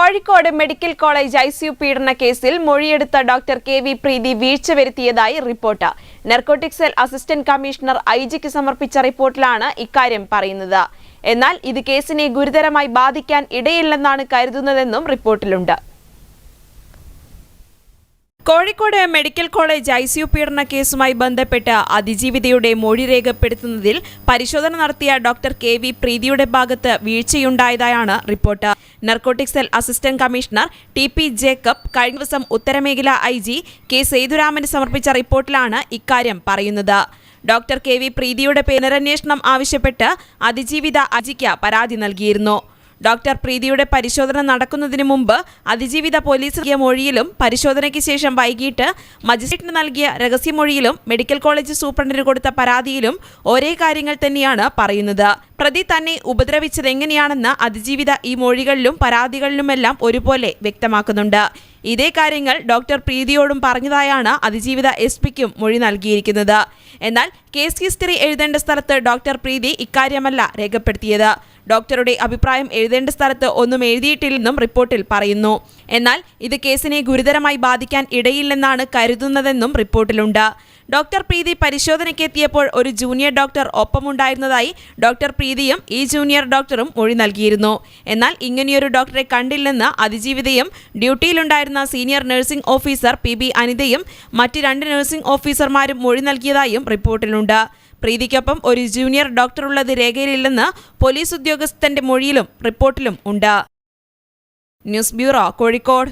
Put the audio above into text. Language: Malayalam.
Kozhikode medical college I C U പീഡന കേസിൽ മൊഴിയെടുത്ത ഡോക്ടർ കെ വി പ്രീതി വീഴ്ച വരുത്തിയതായി report. Narcotic cell assistant commissioner I ജിക്ക് സമർപ്പിച്ച റിപ്പോർട്ടിലാണ് ഇക്കാര്യം പറയുന്നത്. എന്നാൽ ഇത് കേസിനെ ഗുരുതരമായി ബാധിക്കാൻ ഇടയില്ലെന്നാണ് കരുതുന്നതെന്നും റിപ്പോർട്ടിലുണ്ട്. Kozhikode medical college I C U പീഡന കേസുമായി ബന്ധപ്പെട്ട് അതിജീവിതയുടെ മൊഴി രേഖപ്പെടുത്തുന്നതിൽ പരിശോധന നടത്തിയ ഡോക്ടർ കെ വി പ്രീതിയുടെ ഭാഗത്ത് വീഴ്ചയുണ്ടായതായാണ് report. Narcotic cell assistant commissioner T P Jacob കഴിഞ്ഞ ദിവസം ഉത്തരമേഖല ഐ ജി കെ സേതുരാമന് സമർപ്പിച്ച റിപ്പോർട്ടിലാണ് ഇക്കാര്യം പറയുന്നത്. ഡോക്ടർ കെ വി പ്രീതിയുടെ പുനരന്വേഷണം ആവശ്യപ്പെട്ട് അതിജീവിത അജിക്ക് പരാതി നൽകിയിരുന്നു. ഡോക്ടർ പ്രീതിയുടെ പരിശോധന നടക്കുന്നതിന് മുമ്പ് അതിജീവിത പോലീസ് നൽകിയ മൊഴിയിലും പരിശോധനയ്ക്ക് ശേഷം വൈകിട്ട് മജിസ്ട്രേറ്റിന് നൽകിയ രഹസ്യമൊഴിയിലും മെഡിക്കൽ കോളേജ് സൂപ്രണ്ടിന് കൊടുത്ത പരാതിയിലും ഒരേ കാര്യങ്ങൾ തന്നെയാണ് പറയുന്നത്. പ്രതി തന്നെ ഉപദ്രവിച്ചത് എങ്ങനെയാണെന്ന് അതിജീവിത ഈ മൊഴികളിലും പരാതികളിലുമെല്ലാം ഒരുപോലെ വ്യക്തമാക്കുന്നുണ്ട്. ഇതേ കാര്യങ്ങൾ ഡോക്ടർ പ്രീതിയോടും പറഞ്ഞതായാണ് അതിജീവിത എസ് പിക്കും മൊഴി നൽകിയിരിക്കുന്നത്. എന്നാൽ കേസ് ഹിസ്റ്ററി എഴുതേണ്ട സ്ഥലത്ത് ഡോക്ടർ പ്രീതി ഇക്കാര്യമല്ല രേഖപ്പെടുത്തിയത്. ഡോക്ടറുടെ അഭിപ്രായം എഴുതേണ്ട സ്ഥലത്ത് ഒന്നും എഴുതിയിട്ടില്ലെന്നും റിപ്പോർട്ടിൽ പറയുന്നു. എന്നാൽ ഇത് കേസിനെ ഗുരുതരമായി ബാധിക്കാൻ ഇടയില്ലെന്നാണ് കരുതുന്നതെന്നും റിപ്പോർട്ടിലുണ്ട്. ഡോക്ടർ പ്രീതി പരിശോധനയ്ക്ക് എത്തിയപ്പോൾ ഒരു ജൂനിയർ ഡോക്ടർ ഒപ്പമുണ്ടായിരുന്നതായി ഡോക്ടർ പ്രീതിയും ഈ ജൂനിയർ ഡോക്ടറും മൊഴി നൽകിയിരുന്നു. എന്നാൽ ഇങ്ങനെയൊരു ഡോക്ടറെ കണ്ടില്ലെന്ന് അതിജീവിതയും ഡ്യൂട്ടിയിലുണ്ടായിരുന്ന senior nursing officer P B അനിതയും മറ്റ് രണ്ട് നഴ്സിംഗ് ഓഫീസർമാരും മൊഴി നൽകിയതായും റിപ്പോർട്ടിലുണ്ട്. പ്രീതിക്കൊപ്പം ഒരു ജൂനിയർ ഡോക്ടറുള്ളത് രേഖയിലില്ലെന്ന് പോലീസ് ഉദ്യോഗസ്ഥന്റെ മൊഴിയിലും റിപ്പോർട്ടിലും ഉണ്ട്. News bureau Kozhikode.